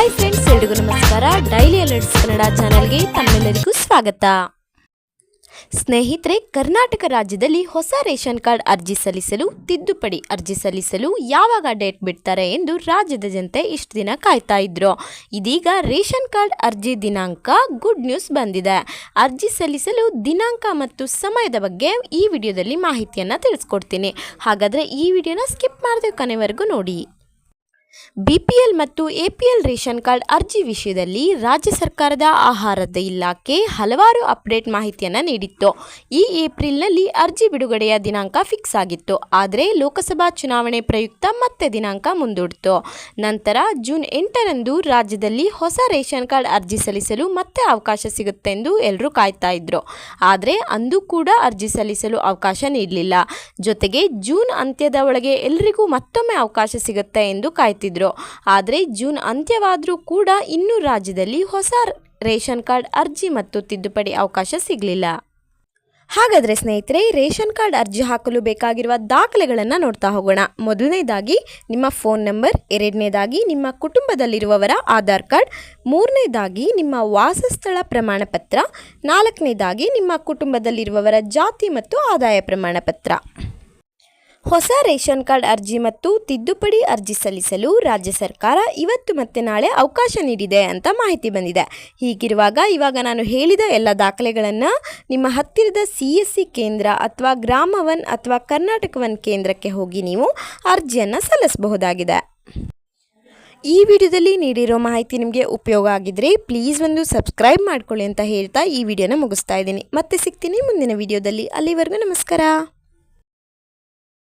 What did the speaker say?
Hi friends ಎಲ್ರಿಗೂ ನಮಸ್ಕಾರ. Daily alerts Kannada ಚಾನೆಲ್ಗೆ ತಮ್ಮೆಲ್ಲರಿಗೂ ಸ್ವಾಗತ. ಸ್ನೇಹಿತರೆ, ಕರ್ನಾಟಕ ರಾಜ್ಯದಲ್ಲಿ ಹೊಸ ರೇಷನ್ ಕಾರ್ಡ್ ಅರ್ಜಿ ಸಲ್ಲಿಸಲು, ತಿದ್ದುಪಡಿ ಅರ್ಜಿ ಸಲ್ಲಿಸಲು ಯಾವಾಗ ಡೇಟ್ ಬಿಡ್ತಾರೆ ಎಂದು ರಾಜ್ಯದ ಜನತೆ ಇಷ್ಟು ದಿನ ಕಾಯ್ತಾ ಇದ್ರು. ಇದೀಗ ರೇಷನ್ ಕಾರ್ಡ್ ಅರ್ಜಿ ದಿನಾಂಕ ಗುಡ್ ನ್ಯೂಸ್ ಬಂದಿದೆ. ಅರ್ಜಿ ಸಲ್ಲಿಸಲು ದಿನಾಂಕ ಮತ್ತು ಸಮಯದ ಬಗ್ಗೆ ಈ ವಿಡಿಯೋದಲ್ಲಿ ಮಾಹಿತಿಯನ್ನು ತಿಳಿಸ್ಕೊಡ್ತೀನಿ. ಹಾಗಾದರೆ ಈ ವಿಡಿಯೋನ ಸ್ಕಿಪ್ ಮಾಡಿದೆ ಕೊನೆವರೆಗೂ ನೋಡಿ. ಬಿ ಪಿ ಎಲ್ ಮತ್ತು ಎಪಿಎಲ್ ರೇಷನ್ ಕಾರ್ಡ್ ಅರ್ಜಿ ವಿಷಯದಲ್ಲಿ ರಾಜ್ಯ ಸರ್ಕಾರದ ಆಹಾರದ ಇಲಾಖೆ ಹಲವಾರು ಅಪ್ಡೇಟ್ ಮಾಹಿತಿಯನ್ನು ನೀಡಿತ್ತು. ಈ ಏಪ್ರಿಲ್ನಲ್ಲಿ ಅರ್ಜಿ ಬಿಡುಗಡೆಯ ದಿನಾಂಕ ಫಿಕ್ಸ್ ಆಗಿತ್ತು. ಆದರೆ ಲೋಕಸಭಾ ಚುನಾವಣೆ ಪ್ರಯುಕ್ತ ಮತ್ತೆ ದಿನಾಂಕ ಮುಂದೂಡಿತು. ನಂತರ ಜೂನ್ ಎಂಟರಂದು ರಾಜ್ಯದಲ್ಲಿ ಹೊಸ ರೇಷನ್ ಕಾರ್ಡ್ ಅರ್ಜಿ ಸಲ್ಲಿಸಲು ಮತ್ತೆ ಅವಕಾಶ ಸಿಗುತ್ತೆ ಎಂದು ಎಲ್ಲರೂ ಕಾಯ್ತಾ ಇದ್ರು. ಆದರೆ ಅಂದು ಕೂಡ ಅರ್ಜಿ ಸಲ್ಲಿಸಲು ಅವಕಾಶ ನೀಡಲಿಲ್ಲ. ಜೊತೆಗೆ ಜೂನ್ ಅಂತ್ಯದ ಒಳಗೆ ಎಲ್ರಿಗೂ ಮತ್ತೊಮ್ಮೆ ಅವಕಾಶ ಸಿಗುತ್ತೆ ಎಂದು ಕಾಯ್ತಿದ್ರು ಆದರೆ ಜೂನ್ ಅಂತ್ಯವಾದರೂ ಕೂಡ ಇನ್ನೂ ರಾಜ್ಯದಲ್ಲಿ ಹೊಸ ರೇಷನ್ ಕಾರ್ಡ್ ಅರ್ಜಿ ಮತ್ತು ತಿದ್ದುಪಡಿ ಅವಕಾಶ ಸಿಗಲಿಲ್ಲ. ಹಾಗಾದರೆ ಸ್ನೇಹಿತರೆ, ರೇಷನ್ ಕಾರ್ಡ್ ಅರ್ಜಿ ಹಾಕಲು ಬೇಕಾಗಿರುವ ದಾಖಲೆಗಳನ್ನು ನೋಡ್ತಾ ಹೋಗೋಣ. ಮೊದಲನೇದಾಗಿ ನಿಮ್ಮ ಫೋನ್ ನಂಬರ್, ಎರಡನೇದಾಗಿ ನಿಮ್ಮ ಕುಟುಂಬದಲ್ಲಿರುವವರ ಆಧಾರ್ ಕಾರ್ಡ್, ಮೂರನೇದಾಗಿ ನಿಮ್ಮ ವಾಸಸ್ಥಳ ಪ್ರಮಾಣ ಪತ್ರ ನಾಲ್ಕನೇದಾಗಿ ನಿಮ್ಮ ಕುಟುಂಬದಲ್ಲಿರುವವರ ಜಾತಿ ಮತ್ತು ಆದಾಯ ಪ್ರಮಾಣ ಪತ್ರ ಹೊಸ ರೇಷನ್ ಕಾರ್ಡ್ ಅರ್ಜಿ ಮತ್ತು ತಿದ್ದುಪಡಿ ಅರ್ಜಿ ಸಲ್ಲಿಸಲು ರಾಜ್ಯ ಸರ್ಕಾರ ಇವತ್ತು ಮತ್ತೆ ನಾಳೆ ಅವಕಾಶ ನೀಡಿದೆ ಅಂತ ಮಾಹಿತಿ ಬಂದಿದೆ. ಹೀಗಿರುವಾಗ ಇವಾಗ ನಾನು ಹೇಳಿದ ಎಲ್ಲ ದಾಖಲೆಗಳನ್ನು ನಿಮ್ಮ ಹತ್ತಿರದ ಸಿ ಎಸ್ ಸಿ ಕೇಂದ್ರ ಅಥವಾ ಗ್ರಾಮ ಒನ್ ಅಥವಾ ಕರ್ನಾಟಕ ಒನ್ ಕೇಂದ್ರಕ್ಕೆ ಹೋಗಿ ನೀವು ಅರ್ಜಿಯನ್ನು ಸಲ್ಲಿಸಬಹುದಾಗಿದೆ. ಈ ವಿಡಿಯೋದಲ್ಲಿ ನೀಡಿರೋ ಮಾಹಿತಿ ನಿಮಗೆ ಉಪಯೋಗ ಆಗಿದ್ರೆ ಪ್ಲೀಸ್ ಒಂದು ಸಬ್ಸ್ಕ್ರೈಬ್ ಮಾಡ್ಕೊಳ್ಳಿ ಅಂತ ಹೇಳ್ತಾ ಈ ವಿಡಿಯೋನ ಮುಗಿಸ್ತಾ ಇದ್ದೀನಿ. ಮತ್ತೆ ಸಿಗ್ತೀನಿ ಮುಂದಿನ ವಿಡಿಯೋದಲ್ಲಿ. ಅಲ್ಲಿವರೆಗೂ ನಮಸ್ಕಾರ.